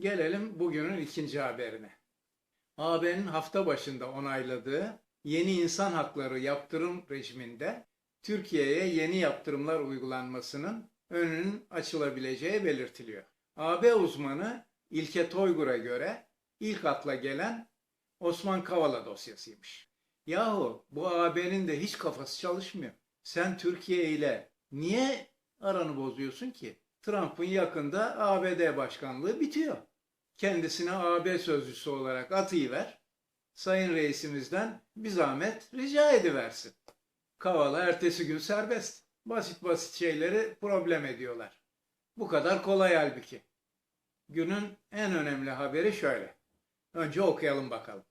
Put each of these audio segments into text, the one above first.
Gelelim bugünün ikinci haberine. AB'nin hafta başında onayladığı yeni insan hakları yaptırım rejiminde Türkiye'ye yeni yaptırımlar uygulanmasının önünün açılabileceği belirtiliyor. AB uzmanı İlke Toygur'a göre ilk akla gelen Osman Kavala dosyasıymış. Yahu bu AB'nin de hiç kafası çalışmıyor. Sen Türkiye ile niye aranı bozuyorsun ki? Trump'ın yakında ABD başkanlığı bitiyor. Kendisine AB sözcüsü olarak atıyıver. Sayın reisimizden bir zahmet rica ediversin. Kavala ertesi gün serbest. Basit basit şeyleri problem ediyorlar. Bu kadar kolay halbuki. Günün en önemli haberi şöyle. Önce okuyalım bakalım.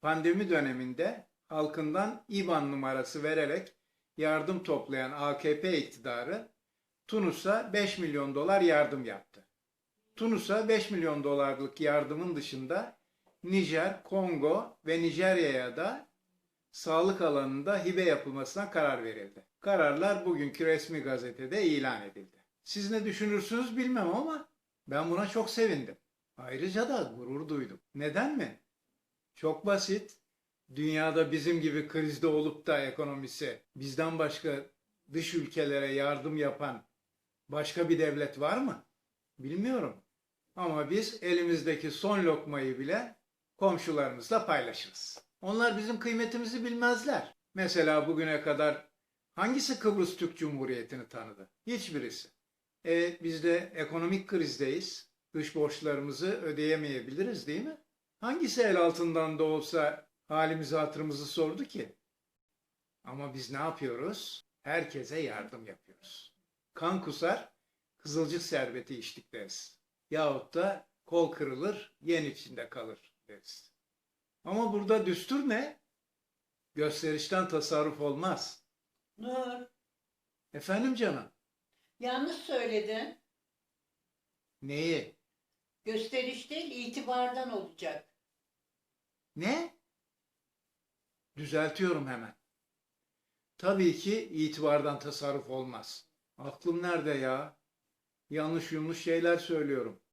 Pandemi döneminde halkından IBAN numarası vererek yardım toplayan AKP iktidarı Tunus'a 5 milyon dolar yardım yaptı. Tunus'a 5 milyon dolarlık yardımın dışında Nijer, Kongo ve Nijerya'ya da sağlık alanında hibe yapılmasına karar verildi. Kararlar bugünkü resmi gazetede ilan edildi. Siz ne düşünürsünüz bilmem ama ben buna çok sevindim. Ayrıca da gurur duydum. Neden mi? Çok basit. Dünyada bizim gibi krizde olup da ekonomisi bizden başka dış ülkelere yardım yapan başka bir devlet var mı? Bilmiyorum. Ama biz elimizdeki son lokmayı bile komşularımızla paylaşırız. Onlar bizim kıymetimizi bilmezler. Mesela bugüne kadar hangisi Kıbrıs Türk Cumhuriyeti'ni tanıdı? Hiçbirisi. Evet biz de ekonomik krizdeyiz. Dış borçlarımızı ödeyemeyebiliriz değil mi? Hangisi el altından da olsa halimizi hatırımızı sordu ki? Ama biz ne yapıyoruz? Herkese yardım yapıyoruz. Kan kusar, kızılcık şerbeti içtik deriz. Yahut da kol kırılır, yen içinde kalır deriz. Ama burada düstur ne? Gösterişten tasarruf olmaz. Nur, Efendim canım, yanlış söyledin. neyi? Gösteriş değil, itibardan olacak. Ne? Düzeltiyorum hemen. Tabii ki itibardan tasarruf olmaz. Aklım nerede ya? Yanlış yanlış şeyler söylüyorum.